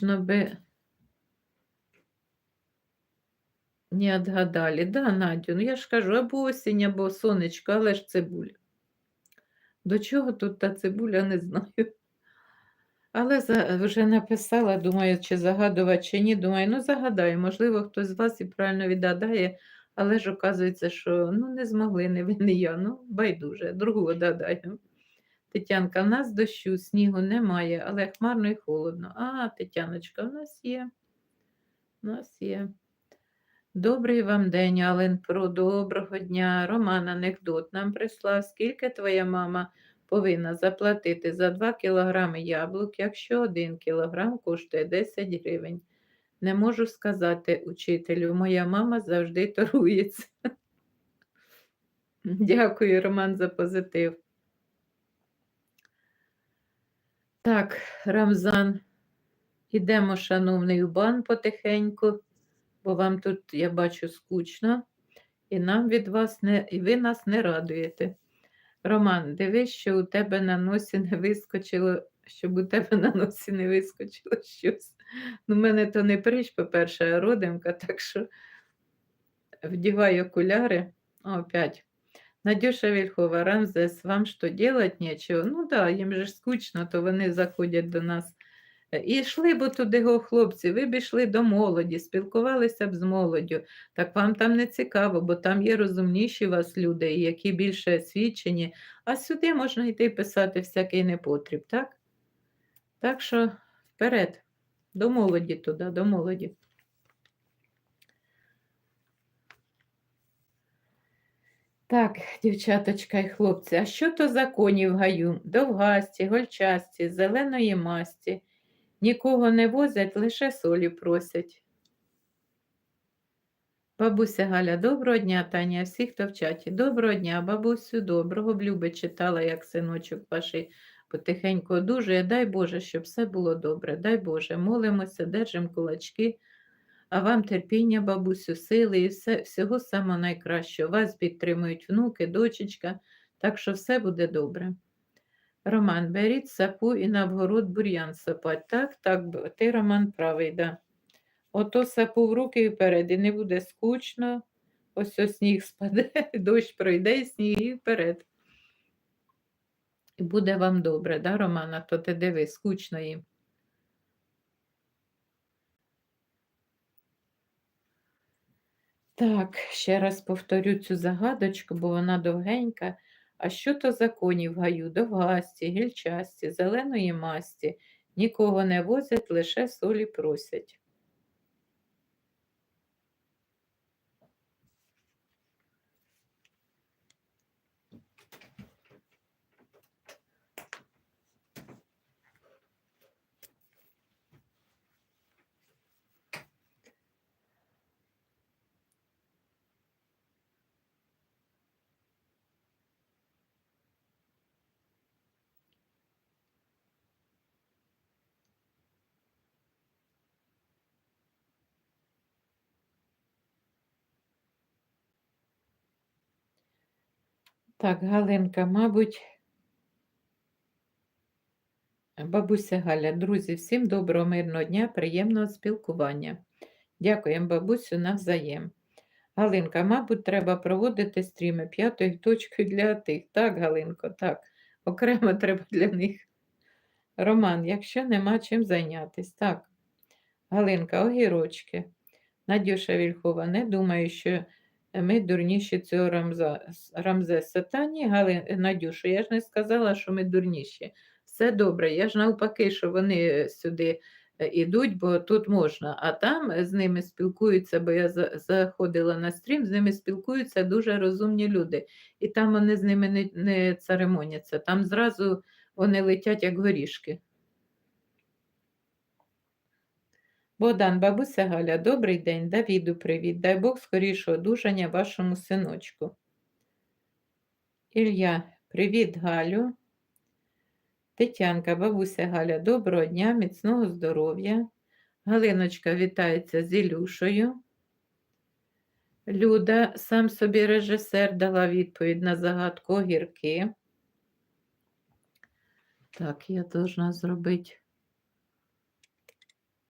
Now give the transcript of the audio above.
би не отгадали. Да, Надю, ну я ж кажу, або осінь, або сонечко, але ж цибуля. До чого тут та цибуля, не знаю. Але вже написала, думаю, чи загадувати, чи ні. Думаю, ну загадаю, можливо, хтось з вас і правильно відгадає, але ж оказується, що ну, не змогли, не ви, не я. Ну, байдуже, другу відгадаю. Тетянка, в нас дощу, снігу немає, але хмарно і холодно. А, Тетяночка, в нас є. У нас є. Добрий вам день, Ален Про. Доброго дня. Роман анекдот нам прислав. Скільки твоя мама повинна заплатити за 2 кілограми яблук, якщо 1 кілограм коштує 10 гривень? Не можу сказати учителю, моя мама завжди торгується. Дякую, Роман, за позитив. Так, Рамзан, ідемо, шановний, у бан потихеньку, бо вам тут, я бачу, скучно, і нам від вас не, і ви нас не радуєте. Роман, дивись, що у тебе на носі не вискочило, щоб у тебе на носі не вискочило щось. Ну, мене то не прищ, по-перше, а родимка, так що вдівай окуляри. О, опять. Надюша Вільхова, Рамзес, вам що, делать нічого? Ну да, їм же ж скучно, то вони заходять до нас. Е, І йшли б туди, хлопці, ви б йшли до молоді, спілкувалися б з молоддю. Так вам там не цікаво, бо там є розумніші вас люди, які більше освічені, а сюди можна йти писати всякий непотріб, так? Так що вперед, до молоді туди, до молоді. Так, дівчаточка і хлопці, а що то за коні в гаю? Довгасті, гольчасті, зеленої масті. Нікого не возять, лише солі просять. Бабуся Галя, доброго дня, Таня, всі, хто в чаті. Доброго дня, бабусю, доброго. В Люби читала, як синочок ваший потихеньку одужує. Дай Боже, щоб все було добре. Дай Боже, молимося, держимо кулачки. А вам терпіння, бабусю, сили і все, всього самого найкращого. Вас підтримують внуки, дочечка, так що все буде добре. Роман, беріть сапу і на вгород бур'ян сапать. Так, так, ти, Роман, правий, да. Ото сапу в руки вперед, і не буде скучно. Ось ось сніг спаде, дощ пройде, і сніг і вперед. І буде вам добре, да, Романа? То ти диви, скучно їм. Так, ще раз повторю цю загадочку, бо вона довгенька. А що то за коні в гаю? Довгасті, гільчасті, зеленої масті. Нікого не возять, лише солі просять. Так, Галинка, мабуть, бабуся Галя, друзі, всім доброго, мирного дня, приємного спілкування. Дякуємо, бабусю, навзаєм. Галинка, мабуть, треба проводити стріми п'ятою точкою для тих. Так, Галинко, так. Окремо треба для них. Роман, якщо нема чим зайнятися. Так. Галинка, огірочки. Надюша Вільхова, не думаю, що ми дурніші цього. Рамзеса. Та ні, Гали... Надюша, я ж не сказала, що ми дурніші. Все добре. Я ж навпаки, що вони сюди йдуть, бо тут можна, а там з ними спілкуються, бо я заходила на стрім, з ними спілкуються дуже розумні люди. І там вони з ними не, не церемоняться. Там зразу вони летять, як горішки. Богдан, бабуся Галя, добрий день, Давіду, привіт. Дай Бог скорішого одужання вашому синочку. Ілля, привіт, Галю. Тетянка, бабуся Галя, доброго дня, міцного здоров'я. Галиночка вітається з Ілюшею. Люда, сам собі режисер, дала відповідь на загадку огірки. Так, я должна зробити